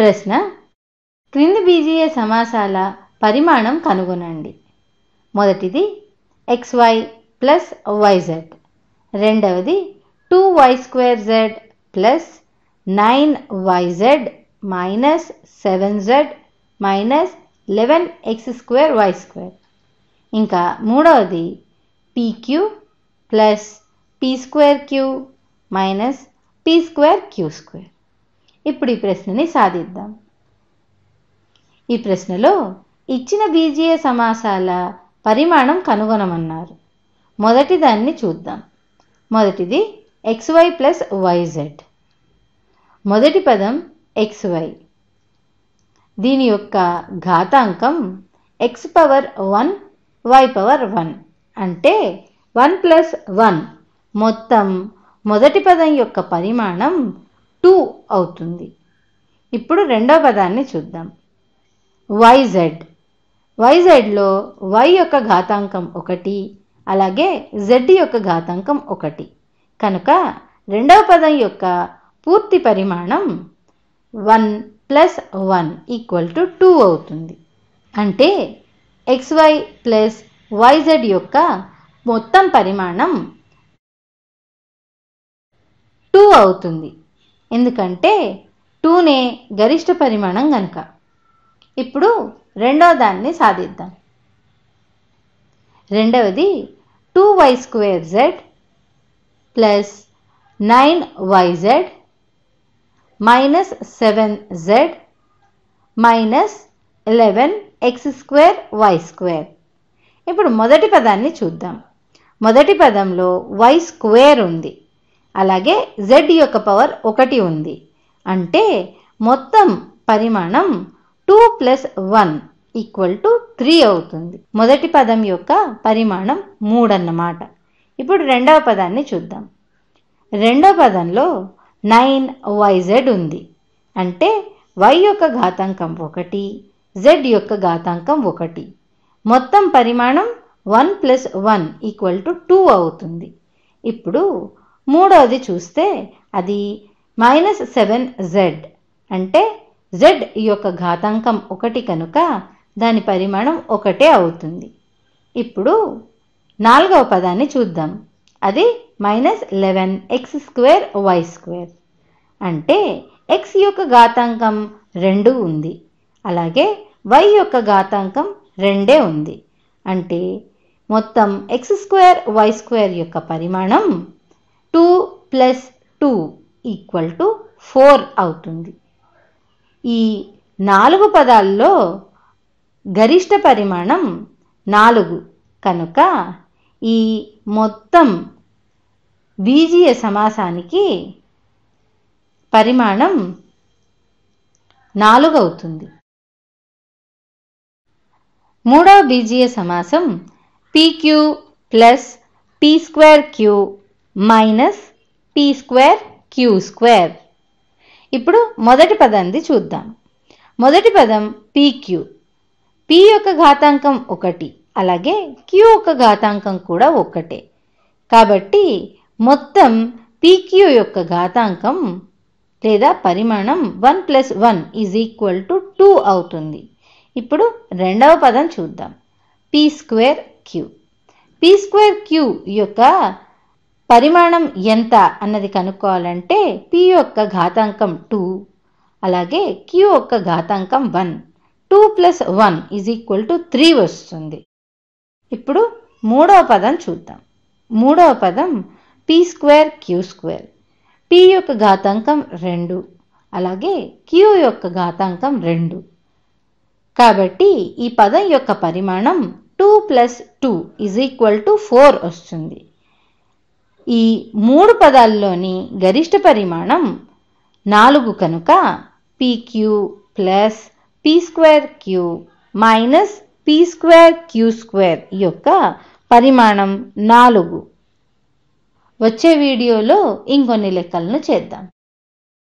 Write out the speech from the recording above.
ప్రశ్న. క్రింది బీజీయ సమాసాల పరిమాణం కనుగొనండి. మొదటిది x y plus y z రెండవది two y square z plus nine y z minus seven z minus eleven x square y square. ఇంకా మూడవది p q plus p square q minus p square q square. ఇప్పుడు ఈ ప్రశ్నని సాధిద్దాం. ఈ ప్రశ్నలో ఇచ్చిన బీజీయ సమాసాల పరిమాణం కనుగొనమన్నారు. మొదటి దాన్ని చూద్దాం. మొదటిది ఎక్స్వై ప్లస్ వైజెడ్ మొదటి పదం ఎక్స్వై దీని యొక్క ఘాతాంకం x power one y power one అంటే వన్ ప్లస్ వన్ మొత్తం మొదటి పదం యొక్క పరిమాణం టూ అవుతుంది. ఇప్పుడు రెండో పదాన్ని చూద్దాం. వైజెడ్ వైజెడ్లో వై యొక్క ఘాతాంకం ఒకటి అలాగే జెడ్ యొక్క ఘాతాంకం ఒకటి. కనుక రెండవ పదం యొక్క పూర్తి పరిమాణం one plus one equal to two అవుతుంది. అంటే ఎక్స్వై ప్లస్ వైజెడ్ యొక్క మొత్తం పరిమాణం టూ అవుతుంది. ఎందుకంటే టూనే గరిష్ట పరిమాణం కనుక ఇప్పుడు రెండో దాన్ని సాధిద్దాం. రెండవది two y square z plus nine y z minus seven z minus eleven x square y square. ఇప్పుడు మొదటి పదాన్ని చూద్దాం. మొదటి పదంలో వై స్క్వేర్ ఉంది. అలాగే జెడ్ యొక్క పవర్ ఒకటి ఉంది. అంటే మొత్తం పరిమాణం two plus one equal to three అవుతుంది. మొదటి పదం యొక్క పరిమాణం మూడు అన్నమాట. ఇప్పుడు రెండవ పదాన్ని చూద్దాం. రెండవ పదంలో నైన్ వైజెడ్ ఉంది. అంటే వై యొక్క ఘాతాంకం ఒకటి జెడ్ యొక్క ఘాతాంకం ఒకటి. మొత్తం పరిమాణం one plus one equal to two అవుతుంది. ఇప్పుడు మూడవది చూస్తే అది మైనస్ సెవెన్ జెడ్. అంటే జెడ్ యొక్క ఘాతాంకం ఒకటి కనుక దాని పరిమాణం ఒకటే అవుతుంది. ఇప్పుడు నాలుగవ పదాన్ని చూద్దాం. అది minus eleven x square y square. అంటే ఎక్స్ యొక్క ఘాతాంకం రెండు ఉంది. అలాగే వై యొక్క ఘాతాంకం రెండే ఉంది. అంటే మొత్తం ఎక్స్ స్క్వేర్ వై స్క్వేర్ యొక్క పరిమాణం two plus two equal to four అవుతుంది. ఈ నాలుగు పదాల్లో గరిష్ట పరిమాణం నాలుగు. కనుక ఈ మొత్తం బీజీయ సమాసానికి పరిమాణం నాలుగు అవుతుంది. మూడవ బీజీయ సమాసం p q plus p square q minus p square q square. ఇప్పుడు మొదటి పదంది చూద్దాం. మొదటి పదం పీక్యూ పీ యొక్క ఘాతాంకం ఒకటి అలాగే క్యూ యొక్క ఘాతాంకం కూడా ఒకటే. కాబట్టి మొత్తం పీక్యూ యొక్క ఘాతాంకం లేదా పరిమాణం one plus one is equal to two అవుతుంది. ఇప్పుడు రెండవ పదం చూద్దాం. P square q. P square q యొక్క పరిమాణం ఎంత అన్నది కనుక్కోవాలంటే పి యొక్క ఘాతాంకం టూ అలాగే క్యూ యొక్క ఘాతాంకం one two plus one is equal to three వస్తుంది. ఇప్పుడు మూడవ పదం చూద్దాం. మూడవ పదం p square q square p యొక్క ఘాతాంకం రెండు అలాగే క్యూ యొక్క ఘాతాంకం రెండు. కాబట్టి ఈ పదం యొక్క పరిమాణం two plus two is equal to four వస్తుంది. ఈ మూడు పదాల్లోని గరిష్ట పరిమాణం నాలుగు కనుక p q plus p square q minus p square q square యొక్క పరిమాణం నాలుగు. వచ్చే వీడియోలో ఇంకొన్ని లెక్కలను చేద్దాం.